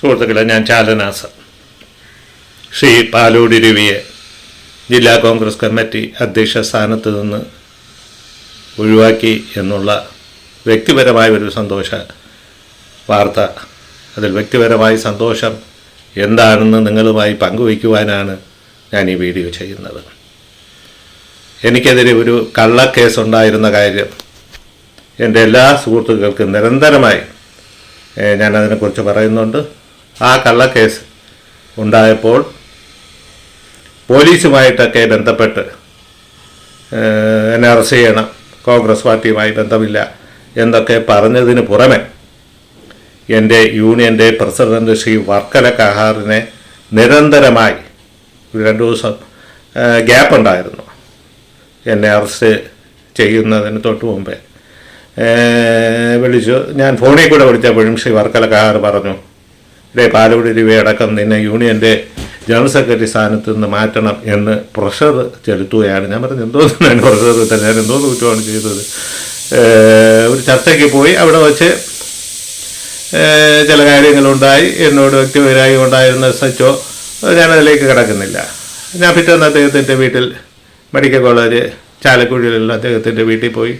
സുഹൃത്തുക്കളെ ഞാൻ ചാലനാസ ശ്രീ പാലോടി രവിയെ ജില്ലാ കോൺഗ്രസ് കമ്മിറ്റി അധ്യക്ഷ സ്ഥാനത്ത് നിന്ന് ഒഴിവാക്കി എന്നുള്ള വ്യക്തിപരമായ ഒരു സന്തോഷ വാർത്ത. അതിൽ വ്യക്തിപരമായ സന്തോഷം എന്താണെന്ന് നിങ്ങളുമായി പങ്കുവയ്ക്കുവാനാണ് ഞാൻ ഈ വീഡിയോ ചെയ്യുന്നത്. എനിക്കെതിരെ ഒരു കള്ളക്കേസ് ഉണ്ടായിരുന്ന കാര്യം എന്റെ എല്ലാ സുഹൃത്തുക്കൾക്കും നിരന്തരമായി ഞാൻ അതിനെക്കുറിച്ച് പറയുന്നുണ്ട്. ആ കള്ളക്കേസ് ഉണ്ടായപ്പോൾ പോലീസുമായിട്ടൊക്കെ ബന്ധപ്പെട്ട് എന്നെ അറസ്റ്റ് ചെയ്യണം കോൺഗ്രസ് പാർട്ടിയുമായി ബന്ധമില്ല എന്നൊക്കെ പറഞ്ഞതിന് പുറമെ എന്റെ യൂണിയന്റെ പ്രസിഡന്റ് ശ്രീ വർക്കല കഹാറിനെ നിരന്തരമായി രണ്ട് ദിവസം ഗ്യാപ്പ് ഉണ്ടായിരുന്നു എന്നെ അറസ്റ്റ് ചെയ്യുന്നതിന് തൊട്ട് മുമ്പേ. വിളിച്ചു. ഞാൻ ഫോണിൽ കൂടെ വിളിച്ചപ്പോഴും ശ്രീ വർക്കല കഹാർ പറഞ്ഞു ഇതേ പാലോടി രൂപയടക്കം നിന്നെ യൂണിയന്റെ ജനറൽ സെക്രട്ടറി സ്ഥാനത്ത് നിന്ന് മാറ്റണം എന്ന് പ്രഷർ ചെലുത്തുകയാണ്. ഞാൻ പറഞ്ഞു എന്തോ തന്നെയാണ് പ്രഷർ തന്നെ ഞാൻ എന്തോ കുറ്റമാണ് ചെയ്തത്. ഒരു ചർച്ചയ്ക്ക് പോയി. അവിടെ വച്ച് ചില കാര്യങ്ങളുണ്ടായി. എന്നോട് വ്യക്തിപരമായി ഉണ്ടായിരുന്ന സച്ചോ ഞാനതിലേക്ക് കിടക്കുന്നില്ല. ഞാൻ പിറ്റേന്ന് അദ്ദേഹത്തിന്റെ വീട്ടിൽ മെഡിക്കൽ കോളേജ് ചാലക്കുഴിയിലുള്ള അദ്ദേഹത്തിന്റെ വീട്ടിൽ പോയി.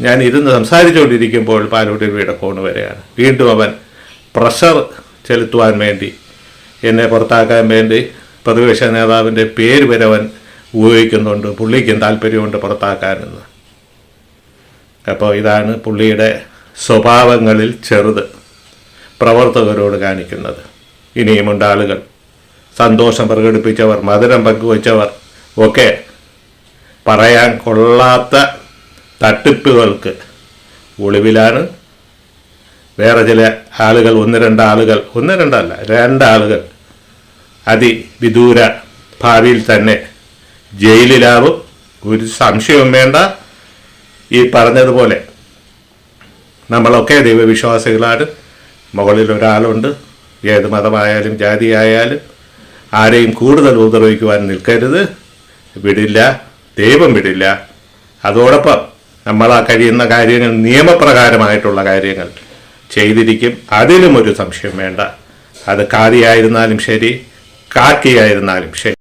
ഞാൻ ഇരുന്ന് സംസാരിച്ചുകൊണ്ടിരിക്കുമ്പോൾ പാലോട്ടിയുടെ ഫോൺ വരെയാണ് വീണ്ടും അവൻ പ്രഷർ ചെലുത്തുവാൻ വേണ്ടി എന്നെ പുറത്താക്കാൻ വേണ്ടി പ്രതിപക്ഷ നേതാവിന്റെ പേര് വരെ അവൻ ഉപയോഗിക്കുന്നുണ്ട് പുള്ളിക്കും താല്പര്യമുണ്ട് പുറത്താക്കാനെന്ന്. അപ്പോൾ ഇതാണ് പുള്ളിയുടെ സ്വഭാവങ്ങളിൽ ചെറുത് പ്രവർത്തകരോട് കാണിക്കുന്നത്. ഇനിയുമുണ്ട് ആളുകൾ. സന്തോഷം പ്രകടിപ്പിച്ചവർ മധുരം പങ്കുവച്ചവർ ഒക്കെ പറയാൻ കൊള്ളാത്ത തട്ടിപ്പുകൾക്ക് ഒളിവിലാണ് വേറെ ചില ആളുകൾ ഒന്ന് രണ്ട് ആളുകൾ ഒന്ന് രണ്ടല്ല രണ്ടാളുകൾ. അതിവിദൂര ഭാവിയിൽ തന്നെ ജയിലിലാവും. ഒരു സംശയവും വേണ്ട. ഈ പറഞ്ഞതുപോലെ നമ്മളൊക്കെ ദൈവവിശ്വാസികളാണ്. മുകളിൽ ഒരാളുണ്ട്. ഏത് മതമായാലും ജാതിയായാലും ആരെയും കൂടുതൽ ഉപദ്രവിക്കുവാൻ നിൽക്കരുത്. വിടില്ല. ദൈവം വിടില്ല. അതോടൊപ്പം നമ്മളാ കഴിയുന്ന കാര്യങ്ങൾ നിയമപ്രകാരമായിട്ടുള്ള കാര്യങ്ങൾ. ചെയ്തിരിക്കും. അതിലും ഒരു സംശയം വേണ്ട. അത് കാതിയായിരുന്നാലും ശരി കാക്കിയായിരുന്നാലും ശരി.